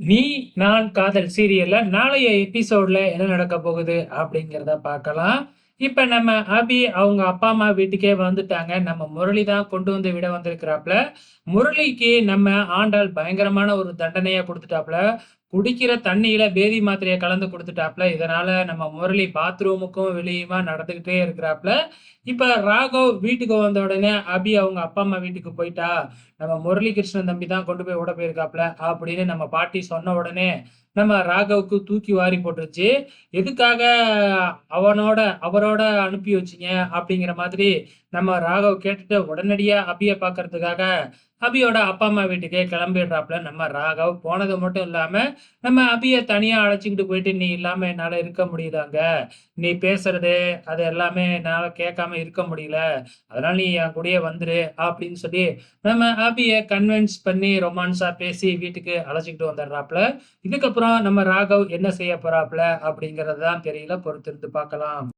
நீ நான் காதல் சீரியல்ல நாளைய எபிசோட்ல என்ன நடக்க போகுது அப்படிங்கிறத பார்க்கலாம். இப்ப நம்ம அபி அவங்க அப்பா, அம்மா வீட்டுக்கே வந்துட்டாங்க. நம்ம முரளி தான் கொண்டு வந்து விட வந்திருக்கிறாப்ல. முரளிக்கு நம்ம ஆண்டாள் பயங்கரமான ஒரு தண்டனைய கொடுத்துட்டாப்ல குடிக்கிற தண்ணியில பேதி மாத்திரையை கலந்து கொடுத்துட்டாப்ல இதனால நம்ம முரளி பாத்ரூமுக்கும் வெளியுமா நடந்துகிட்டே இருக்கிறாப்ல. இப்ப ராகவ் வீட்டுக்கு வந்த உடனே அபி அவங்க அப்பா, அம்மா வீட்டுக்கு போயிட்டா. நம்ம முரளி கிருஷ்ணன் தம்பி தான் கொண்டு போய் விட போயிருக்காப்ல அப்படின்னு நம்ம பாட்டி சொன்ன உடனே, நம்ம ராகவுக்கு தூக்கி வாரி போட்டுருச்சு. எதுக்காக அவனோட அவரோட அனுப்பி வச்சீங்க? அப்படிங்கிற மாதிரி நம்ம ராகவ் கேட்டுட்டு உடனடியா அபிய பார்க்கறதுக்காக அபியோட அப்பா, அம்மா வீட்டுக்கே கிளம்பிடுறாப்புல நம்ம ராகவ். போனது மட்டும் இல்லாம, நம்ம அபிய தனியா அழைச்சிக்கிட்டு போயிட்டு, "நீ இல்லாம என்னால இருக்க முடியுதாங்க. நீ பேசுறது அது எல்லாமே என்னால கேட்காம இருக்க முடியல. அதனால நீ என் கூடயே வந்துரு" அப்படின்னு சொல்லி நம்ம அபிய கன்வின்ஸ் பண்ணி ரொமான்ஸா பேசி வீட்டுக்கு அழைச்சிக்கிட்டு வந்துடுறாப்புல இதுக்கப்புறம் நம்ம ராகவ் என்ன செய்ய போறாப்புல அப்படிங்கிறது தான் தெரியல. பொறுத்திருந்து பார்க்கலாம்.